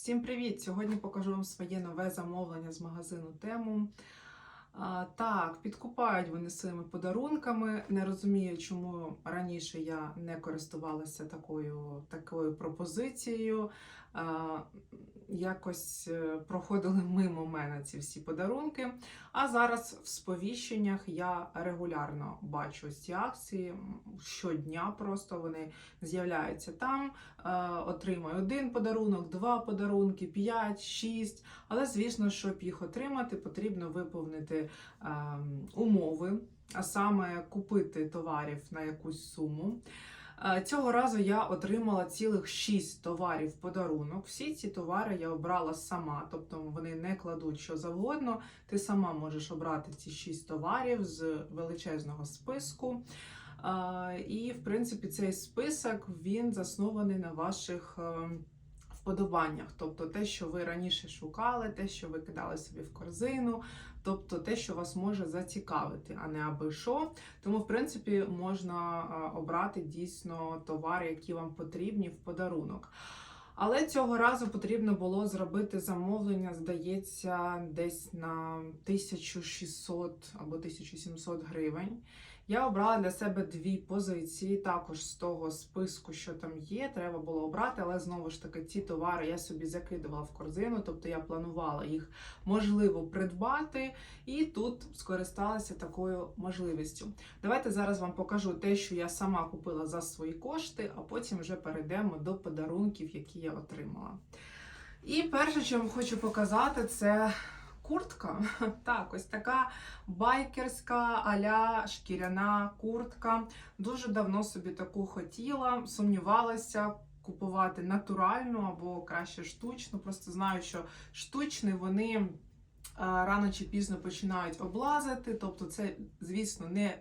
Всім привіт! Сьогодні покажу вам своє нове замовлення з магазину Тему. А, так, підкупають вони своїми подарунками. Не розумію, чому раніше я не користувалася такою, такою пропозицією. Якось е, проходили мимо мене ці всі подарунки. А зараз в сповіщеннях я регулярно бачу ці акції. Щодня просто вони з'являються там. Е, отримаю один подарунок, два подарунки, п'ять, шість. Але звісно, щоб їх отримати, потрібно виповнити ем, умови, а саме купити товарів на якусь суму. Е, Цього разу я отримала цілих 6 товарів подарунок. Всі ці товари я обрала сама, тобто вони не кладуть що завгодно. Ти сама можеш обрати ці 6 товарів з величезного списку. Е, І, в принципі, цей список він заснований на ваших е, вподобаннях. Тобто те, що ви раніше шукали, те, що ви кидали собі в корзину, тобто те, що вас може зацікавити, а не аби що. Тому, в принципі, можна обрати дійсно товари, які вам потрібні в подарунок. Але цього разу потрібно було зробити замовлення, здається, десь на 1600 або 1700 гривень. Я обрала для себе дві позиції, також з того списку, що там є, треба було обрати, але знову ж таки ці товари я собі закидувала в корзину, тобто я планувала їх можливо придбати, і тут скористалася такою можливістю. Давайте зараз вам покажу те, що я сама купила за свої кошти, а потім вже перейдемо до подарунків, які я отримала. І перше, що хочу показати, це куртка. Так, ось така байкерська аля шкіряна куртка. Дуже давно собі таку хотіла, сумнівалася. Купувати натуральну або краще штучну. Просто знаю, що штучні вони е, рано чи пізно починають облазити. Тобто, це, звісно, не,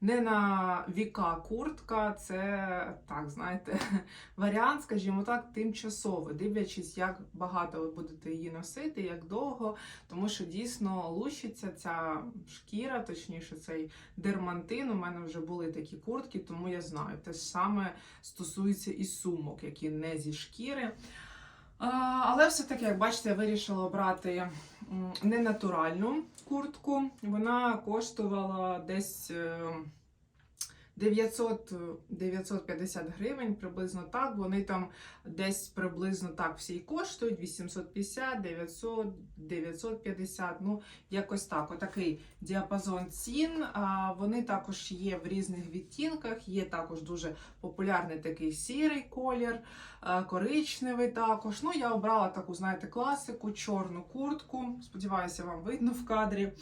не на віка куртка, це так, знаєте, варіант, скажімо так, тимчасовий, дивлячись, як багато ви будете її носити, як довго, тому що дійсно лущиться ця шкіра, точніше, цей дермантин. У мене вже були такі куртки, тому я знаю. Те ж саме стосується і сумок, які не зі шкіри. Але все-таки, як бачите, я вирішила обрати ненатуральну куртку. Вона коштувала десь е, 900, 950 гривень, приблизно так. Вони там десь приблизно так всі і коштують: 850, 900, 950, ну якось так. Отакий діапазон цін. Вони також є в різних відтінках. Є також дуже популярний такий сірий колір, а, коричневий також. Ну, я обрала таку, знаєте, класику, чорну куртку. Сподіваюся, вам видно в кадрі.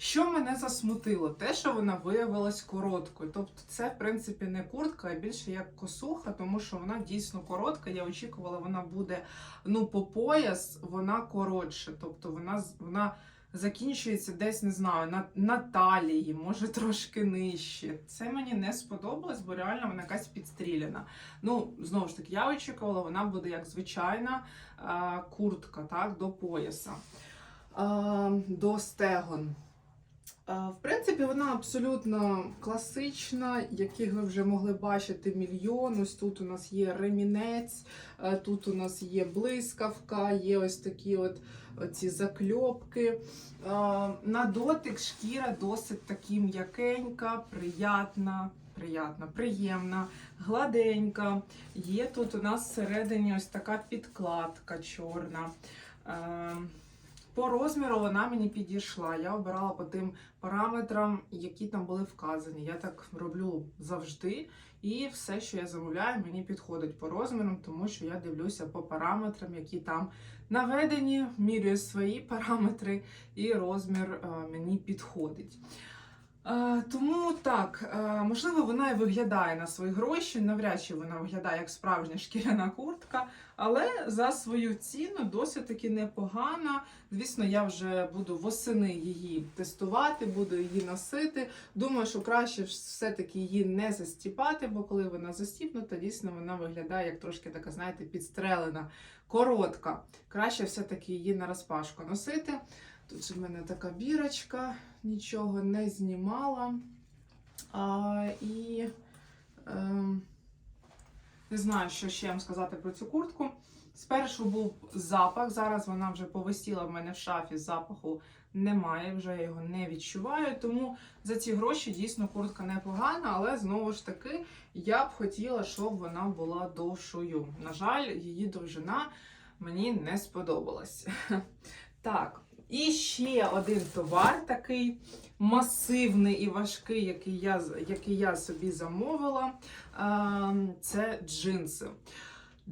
Що мене засмутило? Те, що вона виявилась короткою. Тобто, це, в принципі, не куртка, а більше як косуха, тому що вона дійсно коротка. Я очікувала, вона буде ну, по пояс, вона коротше. Тобто вона, вона закінчується десь, не знаю, на, на талії, може трошки нижче. Це мені не сподобалось, бо реально вона якась підстріляна. Ну, знову ж таки, я очікувала, вона буде як звичайна е, куртка, так, до пояса. Е, до стегон. Е, В принципі, вона абсолютно класична, яких ви вже могли бачити мільйон. Ось тут у нас є ремінець, е, тут у нас є блискавка, є ось такі от ці закльопки. Е, На дотик шкіра досить таки м'якенька, приятна, приятна, приємна, гладенька. Є тут у нас всередині ось така підкладка чорна. По розміру вона мені підійшла. Я обирала по тим параметрам, які там були вказані. Я так роблю завжди. І все, що я замовляю, мені підходить по розмірам, тому що я дивлюся по параметрам, які там наведені, мірюю свої параметри, і розмір е, мені підходить. Е, Тому так, е, можливо, вона і виглядає на свої гроші. Навряд чи вона виглядає як справжня шкіряна куртка, але за свою ціну досить таки непогана. Звісно, я вже буду восени її тестувати, буду її носити. Думаю, що краще все-таки її не застіпати, бо коли вона застіпнута, дійсно вона виглядає як трошки така, знаєте, підстрелена, коротка. Краще все-таки її на розпашку носити. Тут в мене така бірочка, нічого не знімала. А, і ем, не знаю, що ще вам сказати про цю куртку. Спершу був запах, зараз вона вже повисіла в мене в шафі, запаху немає, вже я його не відчуваю. Тому за ці гроші дійсно куртка непогана, але знову ж таки я б хотіла, щоб вона була довшою. На жаль, її довжина мені не сподобалась. Так, і ще один товар такий масивний і важкий, який я, який я собі замовила. Це джинси.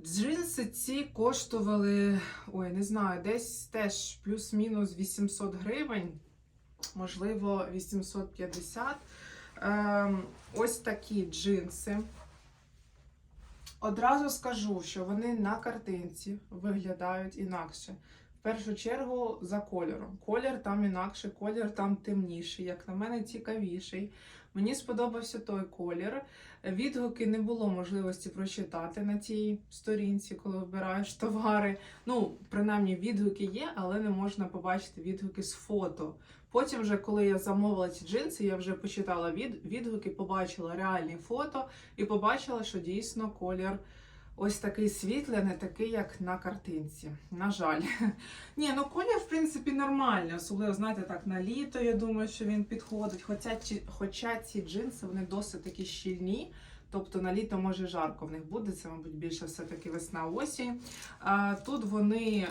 Джинси ці коштували, ой, не знаю, десь теж плюс-мінус 800 гривень, можливо, 850. Ем, ось такі джинси. Одразу скажу, що вони на картинці виглядають інакше. Першу чергу за кольором. Колір там інакше, колір там темніший, як на мене, цікавіший. Мені сподобався той колір. Відгуки не було можливості прочитати на цій сторінці, коли вибираєш товари. Ну, принаймні, відгуки є, але не можна побачити відгуки з фото. Потім, вже, коли я замовила ці джинси, я вже почитала від, відгуки, побачила реальні фото і побачила, що дійсно колір ось такий світлий, не такий, як на картинці. На жаль. Ні, ну колір, в принципі, нормальний. Особливо, знаєте, так, на літо, я думаю, що він підходить. Хоча, хоча ці джинси вони досить такі щільні. Тобто на літо може жарко в них буде, це, мабуть, більше все-таки весна-осінь. Тут вони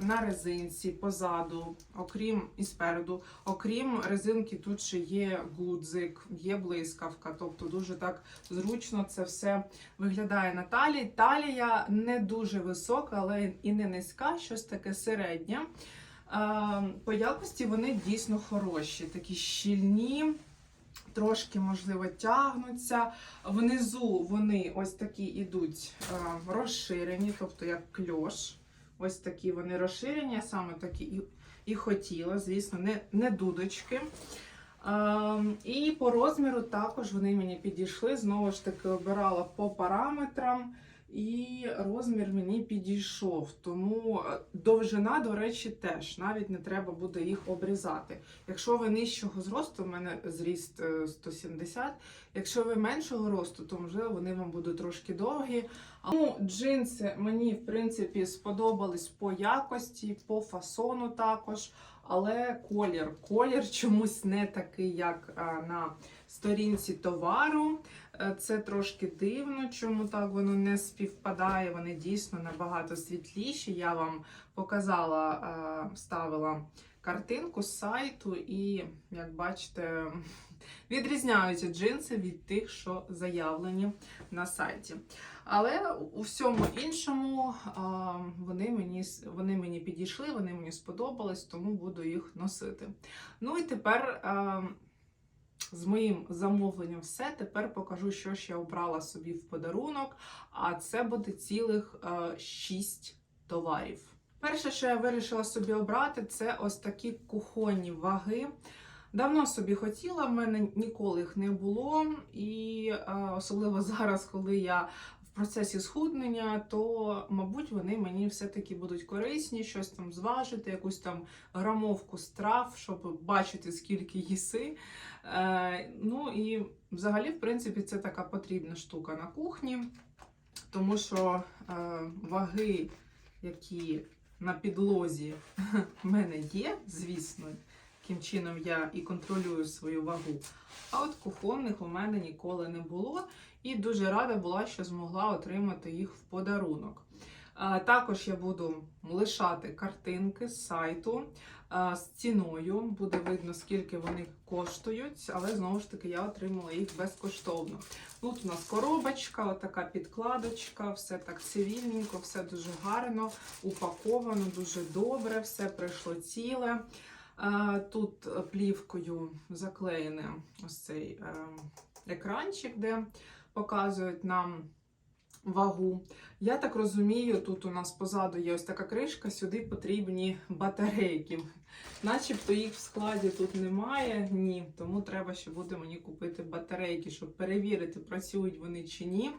на резинці позаду, окрім і спереду, окрім резинки, тут ще є гудзик, є блискавка. Тобто дуже так зручно це все виглядає на талії. Талія не дуже висока, але і не низька, щось таке середнє. По якості вони дійсно хороші, такі щільні. Трошки, можливо, тягнуться. Внизу вони ось такі йдуть е, розширені, тобто як кльош. Ось такі вони розширені, я саме такі і, і хотіла, звісно, не, не дудочки. Е, і по розміру також вони мені підійшли. Знову ж таки, обирала по параметрам. І розмір мені підійшов. Тому е, довжина, до речі, теж навіть не треба буде їх обрізати. Якщо ви нижчого зросту, в мене зріст е, 170, якщо ви меншого росту, то можливо вони вам будуть трошки довгі. А, Ну, джинси мені, в принципі, сподобались по якості, по фасону також. Але колір, колір чомусь не такий, як на сторінці товару. Е, Це трошки дивно, чому так воно не співпадає. Вони дійсно набагато світліші. Я вам показала, е, ставила картинку з сайту, і, як бачите, відрізняються джинси від тих, що заявлені на сайті. Але у всьому іншому вони мені, вони мені підійшли, вони мені сподобались, тому буду їх носити. Ну і тепер з моїм замовленням все. Тепер покажу, що ж я обрала собі в подарунок. А це буде цілих 6 товарів. Перше, що я вирішила собі обрати, це ось такі кухонні ваги. Давно собі хотіла, в мене ніколи їх не було. І е, особливо зараз, коли я процесі схуднення, то, мабуть, вони мені все-таки будуть корисні, щось там зважити, якусь там грамовку страв, щоб бачити, скільки їси. Е, ну і взагалі, в принципі, це така потрібна штука на кухні, тому що е, ваги, які на підлозі в мене є, звісно, яким чином я і контролюю свою вагу. А от кухонних у мене ніколи не було. І дуже рада була, що змогла отримати їх в подарунок. Також я буду лишати картинки з сайту з ціною. Буде видно, скільки вони коштують, але знову ж таки я отримала їх безкоштовно. Тут у нас коробочка, отака підкладочка, все так цивільненько, все дуже гарно, упаковано, дуже добре, все прийшло ціле. Тут плівкою заклеєний ось цей е, екранчик, де показують нам вагу. Я так розумію, тут у нас позаду є ось така кришка, сюди потрібні батарейки. Начебто їх в складі тут немає, ні. Тому треба ще буде мені купити батарейки, щоб перевірити, працюють вони чи ні.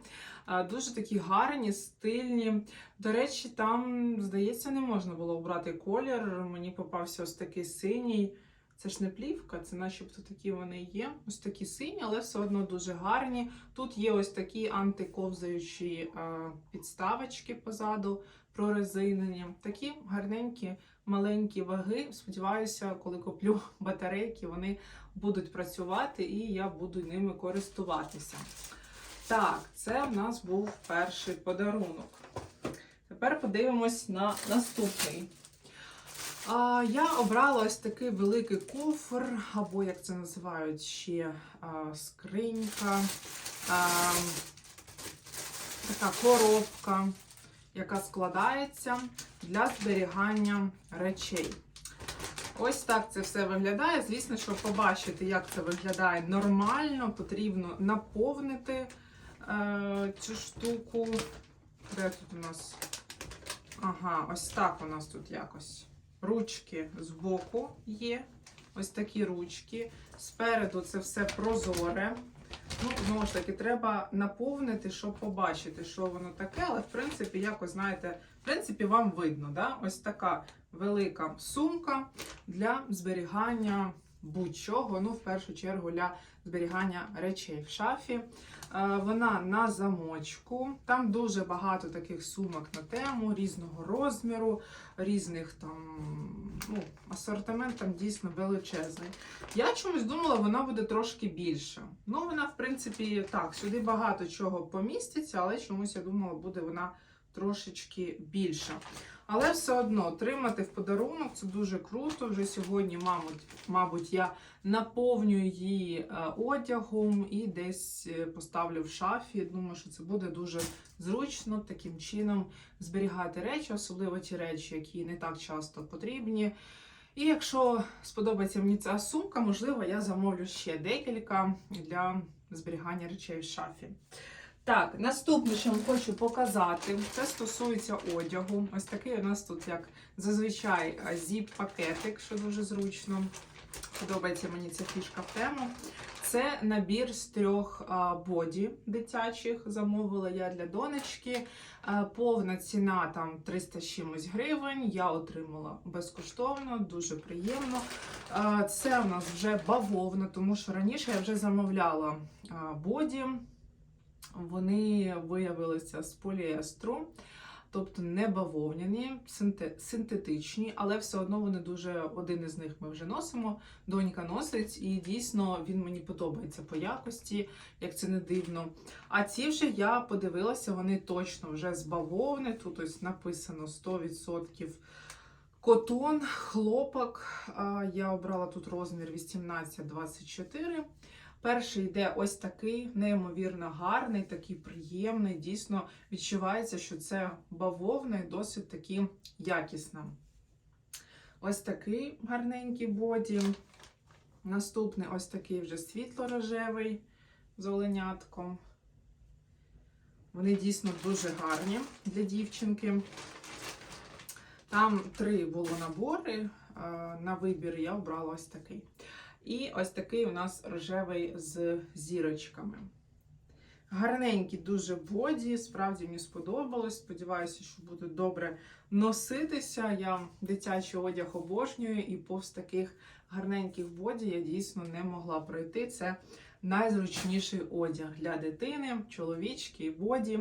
Дуже такі гарні, стильні. До речі, там, здається, не можна було обрати колір. Мені попався ось такий синій. Це ж не плівка, це начебто такі вони є. Ось такі сині, але все одно дуже гарні. Тут є ось такі антиковзаючі е, підставочки позаду. прорезинені. Такі гарненькі, маленькі ваги. Сподіваюся, коли куплю батарейки, вони будуть працювати і я буду ними користуватися. Так, це в нас був перший подарунок. Тепер подивимось на наступний. Я обрала ось такий великий кофр, або як це називають ще скринька, така коробка, яка складається для зберігання речей. Ось так це все виглядає. Звісно, щоб побачити, як це виглядає нормально, потрібно наповнити е, цю штуку. Де тут у нас? Ага, ось так у нас тут якось. Ручки збоку є. Ось такі ручки. Спереду це все прозоре. Ну, знову ж таки, треба наповнити, щоб побачити, що воно таке, але в принципі, якось знаєте, в принципі, вам видно, да? ось така велика сумка для зберігання будь-чого, ну, в першу чергу, для зберігання речей в шафі. Е, Вона на замочку. Там дуже багато таких сумок на тему різного розміру, різних там ну, асортимент там дійсно величезний. Я чомусь думала, вона буде трошки більша. Ну, вона, в принципі, так, сюди багато чого поміститься, але чомусь я думала, буде вона трошечки більша. Але все одно отримати в подарунок це дуже круто. Вже сьогодні, мабуть, мабуть, я наповнюю її е, одягом і десь е, поставлю в шафі. Думаю, що це буде дуже зручно таким чином зберігати речі, особливо ті речі, які не так часто потрібні. І якщо сподобається мені ця сумка, можливо, я замовлю ще декілька для зберігання речей в шафі. Так, наступне, що вам хочу показати, це стосується одягу. Ось такий у нас тут, як зазвичай, зіп-пакетик, що дуже зручно. Подобається мені ця фішка в тему. Це набір з трьох боді дитячих. Замовила я для донечки. Повна ціна там 300 чимось гривень. Я отримала безкоштовно, дуже приємно. Це у нас вже бавовна, тому що раніше я вже замовляла боді. Вони виявилися з поліестру, тобто не бавовняні, синтетичні, але все одно вони дуже один із них ми вже носимо. Донька носить, і дійсно він мені подобається по якості, як це не дивно. А ці вже я подивилася, вони точно вже з бавовни. Тут ось написано 100% котон, хлопок. Я обрала тут розмір 18-24. Перший йде ось такий, неймовірно гарний, такий приємний. Дійсно відчувається, що це бавовна і досить таки якісна. Ось такий гарненький боді. Наступний ось такий вже світло-рожевий з оленятком. Вони дійсно дуже гарні для дівчинки. Там три було набори. На вибір я обрала ось такий. І ось такий у нас рожевий з зірочками. Гарненький дуже боді, справді мені сподобалось. Сподіваюся, що буде добре носитися. Я дитячий одяг обожнюю, і повз таких гарненьких боді я дійсно не могла пройти. Це найзручніший одяг для дитини, чоловічки і боді.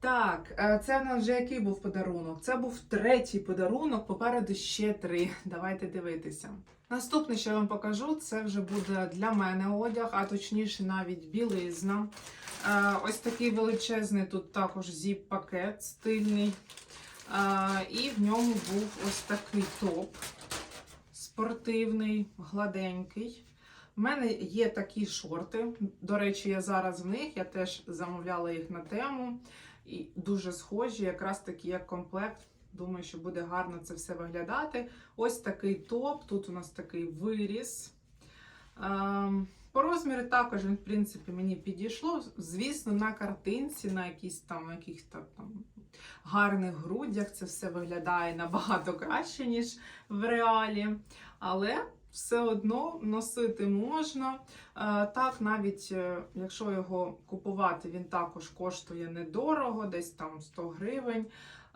Так, е, це в нас вже який був подарунок? Це був третій подарунок, попереду ще три. Давайте дивитися. Наступне, що я вам покажу, це вже буде для мене одяг, а точніше навіть білизна. Е, Ось такий величезний тут також зіп-пакет стильний. Е, І в ньому був ось такий топ спортивний, гладенький. У мене є такі шорти. До речі, я зараз в них, я теж замовляла їх на тему. І дуже схожі, якраз такі як комплект. Думаю, що буде гарно це все виглядати. Ось такий топ. Тут у нас такий виріс. Ем, По розміру також він, в принципі, мені підійшло. Звісно, на картинці, на якісь там, якихось там гарних грудях це все виглядає набагато краще, ніж в реалі. Але все одно носити можна. Е, Так, навіть е, якщо його купувати, він також коштує недорого, десь там 100 гривень.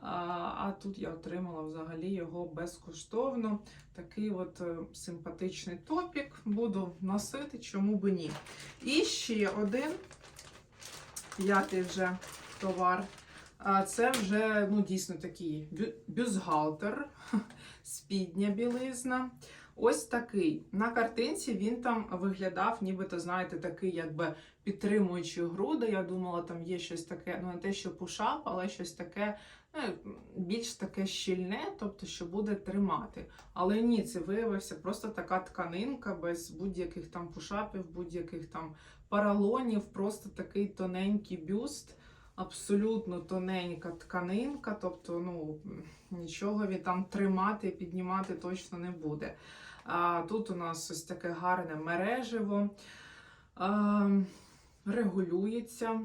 А, А тут я отримала взагалі його безкоштовно. Такий от е, симпатичний топік. Буду носити, чому би ні. І ще один п'ятий вже товар. Це вже ну, дійсно такий бю- бюстгальтер, спідня білизна. Ось такий. На картинці він там виглядав, нібито, знаєте, такий, якби підтримуючи груди. Я думала, там є щось таке, ну не те, що пушап, але щось таке, ну, більш таке щільне, тобто, що буде тримати. Але ні, це виявився просто така тканинка без будь-яких там пушапів, будь-яких там паралонів, просто такий тоненький бюст. Абсолютно тоненька тканинка, тобто ну, нічого він там тримати і піднімати точно не буде. А, тут у нас ось таке гарне мережево, а, регулюється.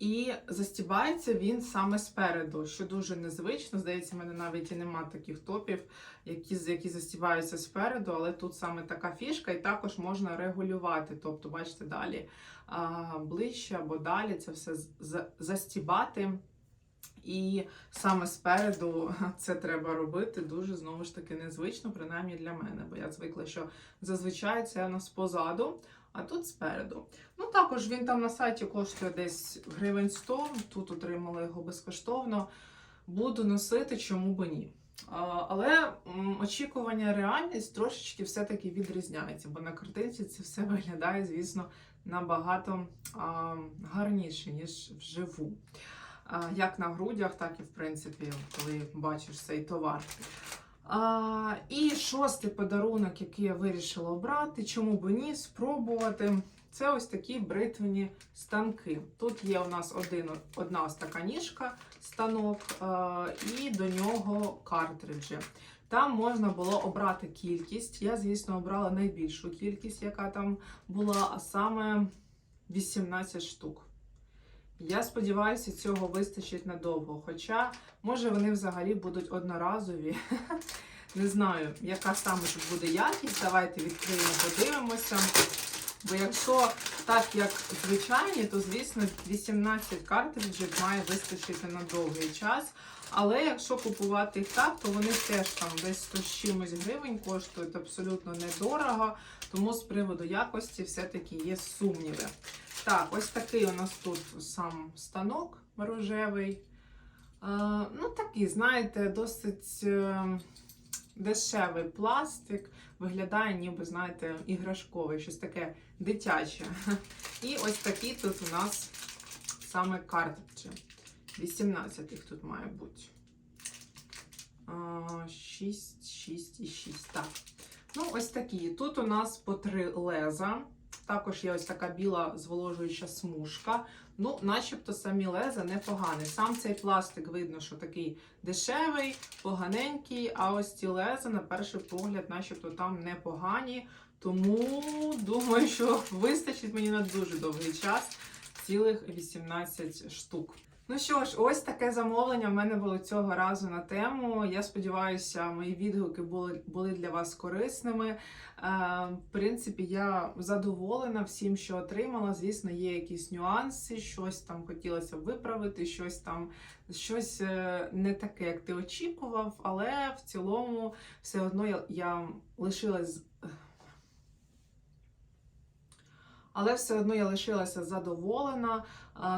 І застібається він саме спереду, що дуже незвично. Здається, в мене навіть і нема таких топів, які, які застібаються спереду, але тут саме така фішка, і також можна регулювати. Тобто, бачите, далі а, ближче або далі це все застібати. І саме спереду це треба робити дуже знову ж таки незвично, принаймні для мене, бо я звикла, що зазвичай це у нас позаду, а тут спереду. Ну також він там на сайті коштує десь гривень 100, тут отримала його безкоштовно. Буду носити, чому би ні. Але очікування реальність трошечки все-таки відрізняється, бо на картинці це все виглядає, звісно, набагато гарніше, ніж вживу. Як на грудях, так і в принципі, коли бачиш цей товар. А, і шостий подарунок, який я вирішила обрати, чому би ні, спробувати. Це ось такі бритвені станки. Тут є у нас один, одна ось така ніжка, станок, а, і до нього картриджі. Там можна було обрати кількість. Я, звісно, обрала найбільшу кількість, яка там була, а саме 18 штук. Я сподіваюся, цього вистачить надовго. Хоча, може, вони взагалі будуть одноразові. Не знаю, яка саме тут буде якість. Давайте відкриємо, подивимося. Бо якщо так, як звичайні, то звісно 18 картриджів має вистачити на довгий час. Але якщо купувати їх так, то вони теж там десь 100 з чимось гривень коштують абсолютно недорого. Тому з приводу якості все-таки є сумніви. Так, ось такий у нас тут сам станок рожевий. Е, ну, такий, знаєте, досить е, дешевий пластик. Виглядає, ніби, знаєте, іграшкове, щось таке дитяче. І ось такі тут у нас саме картриджі. 18 їх тут має бути. 6, 6 і 6. Так. Ну, ось такі. Тут у нас по три леза. Також є ось така біла зволожуюча смужка. Ну, начебто самі леза непогані. Сам цей пластик видно, що такий дешевий, поганенький, а ось ці леза, на перший погляд, начебто там непогані. Тому думаю, що вистачить мені на дуже довгий час цілих 18 штук. Ну що ж, ось таке замовлення в мене було цього разу на тему. Я сподіваюся, мої відгуки були, були для вас корисними. Е, в принципі, я задоволена всім, що отримала. Звісно, є якісь нюанси, щось там хотілося виправити, щось там щось е, не таке, як ти очікував, але в цілому все одно я, я лишилась. Але все одно я лишилася задоволена.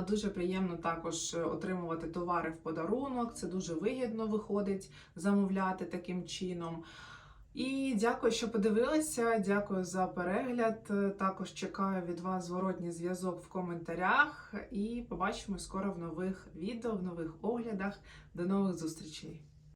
Дуже приємно також отримувати товари в подарунок. Це дуже вигідно виходить замовляти таким чином. І дякую, що подивилися. Дякую за перегляд. Також чекаю від вас зворотній зв'язок в коментарях. І побачимо скоро в нових відео, в нових оглядах. До нових зустрічей!